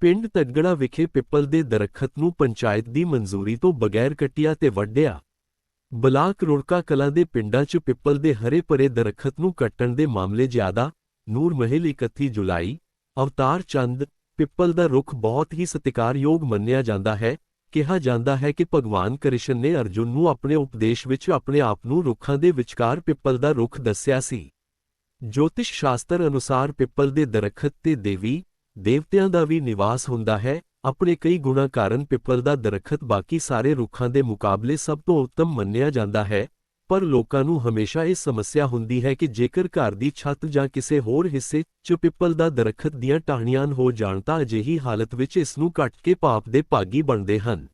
ਪਿੰਡ ਤੱਗੜਾ ਵਿਖੇ ਪਿੱਪਲ ਦੇ ਦਰਖਤ ਨੂੰ ਪੰਚਾਇਤ ਦੀ ਮਨਜ਼ੂਰੀ ਤੋਂ ਬਗੈਰ ਕੱਟਿਆ ਤੇ ਵੱਢਿਆ। ਬਲਾਕ ਰੋੜਕਾ ਕਲਾਂ ਦੇ ਪਿੰਡਾਂ 'ਚ ਪਿੱਪਲ ਦੇ ਹਰੇ ਭਰੇ ਦਰਖਤ ਨੂੰ ਕੱਟਣ ਦੇ ਮਾਮਲੇ ਜ਼ਿਆਦਾ, ਨੂਰ ਮਹਿਲ 31 ਜੁਲਾਈ, ਅਵਤਾਰ ਚੰਦ, ਪਿੱਪਲ ਦਾ ਰੁੱਖ ਬਹੁਤ ਹੀ ਸਤਿਕਾਰਯੋਗ ਮੰਨਿਆ ਜਾਂਦਾ ਹੈ, ਕਿਹਾ ਜਾਂਦਾ ਹੈ ਕਿ ਭਗਵਾਨ ਕ੍ਰਿਸ਼ਨ ਨੇ ਅਰਜੁਨ ਨੂੰ ਆਪਣੇ ਉਪਦੇਸ਼ ਵਿੱਚ ਆਪਣੇ ਆਪ ਨੂੰ ਰੁੱਖਾਂ ਦੇ ਵਿਚਕਾਰ ਪਿੱਪਲ ਦਾ ਰੁੱਖ ਦੱਸਿਆ ਸੀ। ਜੋਤਿਸ਼ ਸ਼ਾਸਤਰ ਅਨੁਸਾਰ ਪਿੱਪਲ ਦੇ ਦਰਖਤ ਤੇ ਦੇਵੀ ਦੇਵਤਿਆਂ ਦਾ ਵੀ ਨਿਵਾਸ ਹੁੰਦਾ ਹੈ। ਆਪਣੇ ਕਈ ਗੁਣਾਂ ਕਾਰਨ ਪਿੱਪਲ ਦਾ ਦਰਖਤ ਬਾਕੀ ਸਾਰੇ ਰੁੱਖਾਂ ਦੇ ਮੁਕਾਬਲੇ ਸਭ ਤੋਂ ਉੱਤਮ ਮੰਨਿਆ ਜਾਂਦਾ ਹੈ। ਪਰ ਲੋਕਾਂ ਨੂੰ ਹਮੇਸ਼ਾ ਇਹ ਸਮੱਸਿਆ ਹੁੰਦੀ ਹੈ ਕਿ ਜੇਕਰ ਘਰ ਦੀ ਛੱਤ ਜਾਂ ਕਿਸੇ ਹੋਰ ਹਿੱਸੇ 'ਚ ਪਿੱਪਲ ਦਾ ਦਰਖਤ ਦੀਆਂ ਟਾਹਣੀਆਂ ਹੋ ਜਾਣ ਤਾਂ ਅਜਿਹੀ ਹਾਲਤ ਵਿੱਚ ਇਸ ਨੂੰ ਕੱਟ ਕੇ ਪਾਪ ਦੇ ਭਾਗੀ ਬਣਦੇ ਹਨ।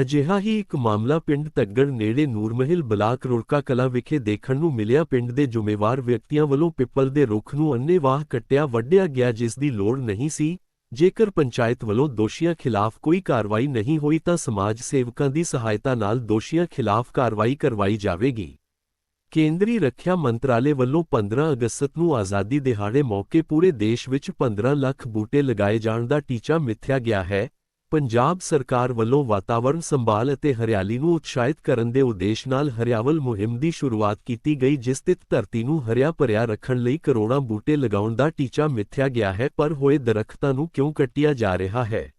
ਅਜਿਹਾ ਹੀ ਇੱਕ ਮਾਮਲਾ ਪਿੰਡ ਤੱਗੜ ਨੇੜੇ ਨੂਰਮਹਿਲ ਬਲਾਕ ਰੁੜਕਾ ਕਲਾ ਵਿਖੇ ਦੇਖਣ ਨੂੰ ਮਿਲਿਆ। ਪਿੰਡ ਦੇ ਜ਼ਿੰਮੇਵਾਰ ਵਿਅਕਤੀਆਂ ਵੱਲੋਂ ਪਿੱਪਲ ਦੇ ਰੁੱਖ ਨੂੰ ਅੰਨ੍ਹੇਵਾਹ ਕੱਟਿਆ, ਵੱਢਿਆ ਗਿਆ, ਜਿਸ ਦੀ ਲੋੜ ਨਹੀਂ ਸੀ। ਜੇਕਰ ਪੰਚਾਇਤ ਵੱਲੋਂ ਦੋਸ਼ੀਆਂ ਖਿਲਾਫ ਕੋਈ ਕਾਰਵਾਈ ਨਹੀਂ ਹੋਈ ਤਾਂ ਸਮਾਜ ਸੇਵਕਾਂ ਦੀ ਸਹਾਇਤਾ ਨਾਲ ਦੋਸ਼ੀਆਂ ਖਿਲਾਫ ਕਾਰਵਾਈ ਕਰਵਾਈ ਜਾਵੇਗੀ। ਕੇਂਦਰੀ ਰੱਖਿਆ ਮੰਤਰਾਲੇ ਵੱਲੋਂ 15 ਅਗਸਤ ਨੂੰ ਆਜ਼ਾਦੀ ਦਿਹਾੜੇ ਮੌਕੇ ਪੂਰੇ ਦੇਸ਼ ਵਿੱਚ 15 ਲੱਖ ਬੂਟੇ ਲਗਾਏ ਜਾਣ ਦਾ ਟੀਚਾ ਮਿੱਥਿਆ ਗਿਆ ਹੈ। ਪੰਜਾਬ ਸਰਕਾਰ ਵੱਲੋਂ ਵਾਤਾਵਰਣ ਸੰਭਾਲ ਅਤੇ ਹਰਿਆਲੀ ਨੂੰ ਉਤਸ਼ਾਹਿਤ ਕਰਨ ਦੇ ਉਦੇਸ਼ ਨਾਲ ਹਰਿਆਵਲ ਮੁਹਿੰਮ ਦੀ ਸ਼ੁਰੂਆਤ ਕੀਤੀ ਗਈ, ਜਿਸ ਤੇ ਧਰਤੀ ਨੂੰ ਹਰਿਆ ਭਰਿਆ ਰੱਖਣ ਲਈ ਕਰੋੜਾਂ ਬੂਟੇ ਲਗਾਉਣ ਦਾ ਟੀਚਾ ਮਿੱਥਿਆ ਗਿਆ ਹੈ, ਪਰ ਹੋਏ ਦਰਖਤਾਂ ਨੂੰ ਕਿਉਂ ਕੱਟਿਆ ਜਾ ਰਿਹਾ ਹੈ?